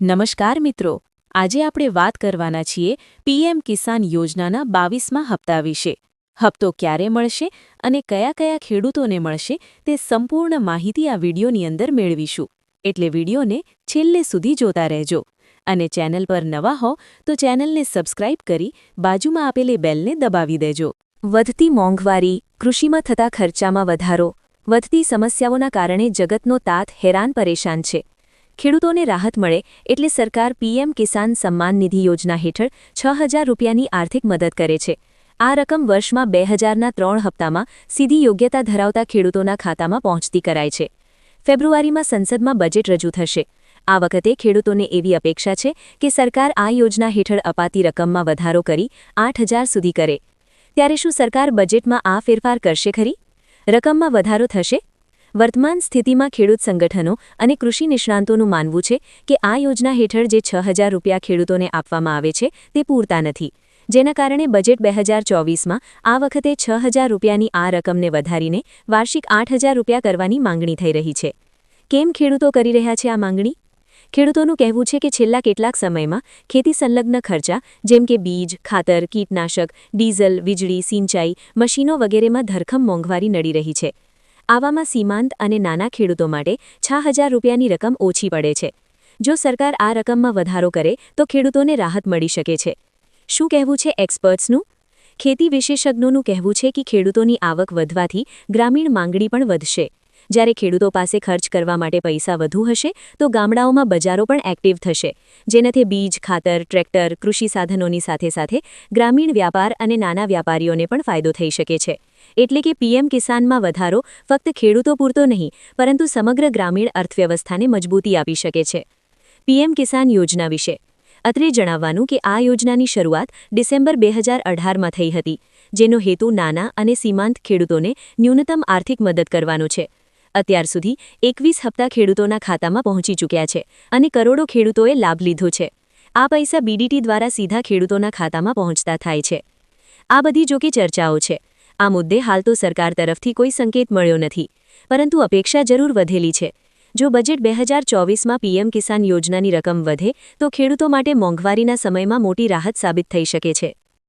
નમસ્કાર મિત્રો. આજે આપણે વાત કરવાના છીએ પીએમ કિસાન યોજનાના બાવીસમાં હપ્તા વિશે. હપ્તો ક્યારે મળશે અને કયા કયા ખેડૂતોને મળશે તે સંપૂર્ણ માહિતી આ વિડીયોની અંદર મેળવીશું. એટલે વિડીયોને છેલ્લે સુધી જોતા રહેજો. અને ચેનલ પર નવા હો તો ચેનલને સબસ્ક્રાઇબ કરી બાજુમાં આપેલી બેલને દબાવી દેજો. વધતી મોંઘવારી, કૃષિમાં થતા ખર્ચામાં વધારો, વધતી સમસ્યાઓના કારણે જગતનો તાત હેરાન પરેશાન છે. ખેડૂતોને રાહત મળે એટલે સરકાર પીએમ કિસાન સન્માન નિધિ યોજના હેઠળ છ હજાર રૂપિયાની આર્થિક મદદ કરે છે. આ રકમ વર્ષમાં બે હજારના ત્રણ હપ્તામાં સીધી યોગ્યતા ધરાવતા ખેડૂતોના ખાતામાં પહોંચતી કરાય છે. ફેબ્રુઆરીમાં સંસદમાં બજેટ રજૂ થશે. આ વખતે ખેડૂતોને એવી અપેક્ષા છે કે સરકાર આ યોજના હેઠળ અપાતી રકમમાં વધારો કરી આઠ સુધી કરે. ત્યારે શું સરકાર બજેટમાં આ ફેરફાર કરશે ખરી? રકમમાં વધારો થશે? વર્તમાન સ્થિતિમાં ખેડૂત સંગઠનો અને કૃષિ નિષ્ણાંતોનું માનવું છે કે આ યોજના હેઠળ જે છ હજાર રૂપિયા ખેડૂતોને આપવામાં આવે છે, તે પૂરતા નથી. જેના કારણે બજેટ બે હજાર ચોવીસમાં આ વખતે છ હજાર રૂપિયાની આ રકમને વધારીને વાર્ષિક આઠ હજાર રૂપિયા કરવાની માંગણી થઈ રહી છે. કેમ ખેડૂતો કરી રહ્યા છે આ માંગણી? ખેડૂતોનું કહેવું છે કે છેલ્લા કેટલાક સમયમાં ખેતી સંલગ્ન ખર્ચા, જેમ કે બીજ, ખાતર, કીટનાશક, ડીઝલ, વીજળી, સિંચાઈ, મશીનો વગેરેમાં ધરખમ મોંઘવારી નડી રહી છે. આવામાં સીમાંત અને નાના ખેડૂતો માટે છ હજાર રૂપિયાની રકમ ઓછી પડે છે. જો સરકાર આ રકમમાં વધારો કરે, તો ખેડૂતોને રાહત મળી શકે છે. શું કહેવું છે એક્સપર્ટ્સનું? ખેતી વિશેષજ્ઞોનું કહેવું છે કે ખેડૂતોની આવક વધવાથી ગ્રામીણ માંગણી પણ વધશે. જ્યારે ખેડૂતો પાસે ખર્ચ કરવા માટે પૈસા વધુ હશે, તો ગામડાઓમાં બજારો પણ એક્ટિવ થશે. જેનાથી બીજ, ખાતર, ટ્રેક્ટર, કૃષિ સાધનોની સાથે સાથે ગ્રામીણ વ્યાપાર અને નાના વ્યાપારીઓને પણ ફાયદો થઈ શકે છે. એટલે કે પીએમ કિસાનમાં વધારો ફક્ત ખેડૂતો પૂરતો નહીં, પરંતુ સમગ્ર ગ્રામીણ અર્થવ્યવસ્થાને મજબૂતી આપી શકે છે. પીએમ કિસાન યોજના વિશે અત્રે જણાવવાનું કે આ યોજનાની શરૂઆત ડિસેમ્બર બે હજાર અઢારમાં થઈ હતી, જેનો હેતુ નાના અને સીમાંત ખેડૂતોને ન્યૂનતમ આર્થિક મદદ કરવાનો છે. અત્યાર સુધી એકવીસ હપ્તા ખેડૂતોના ખાતામાં પહોંચી ચૂક્યા છે અને કરોડો ખેડૂતોએ લાભ લીધો છે. આ પૈસા બીડીટી દ્વારા સીધા ખેડૂતોના ખાતામાં પહોંચતા થાય છે. આ બધી જોકે ચર્ચાઓ છે. આ મુદ્દે હાલ તો સરકાર તરફથી કોઈ સંકેત મળ્યો નથી. પરંતુ અપેક્ષા જરૂર વધેલી છે. જો બજેટ બે હજાર ચોવીસમાં પીએમ કિસાન યોજનાની રકમ વધે, તો ખેડૂતો માટે મોંઘવારીના સમયમાં મોટી રાહત સાબિત થઈ શકે છે.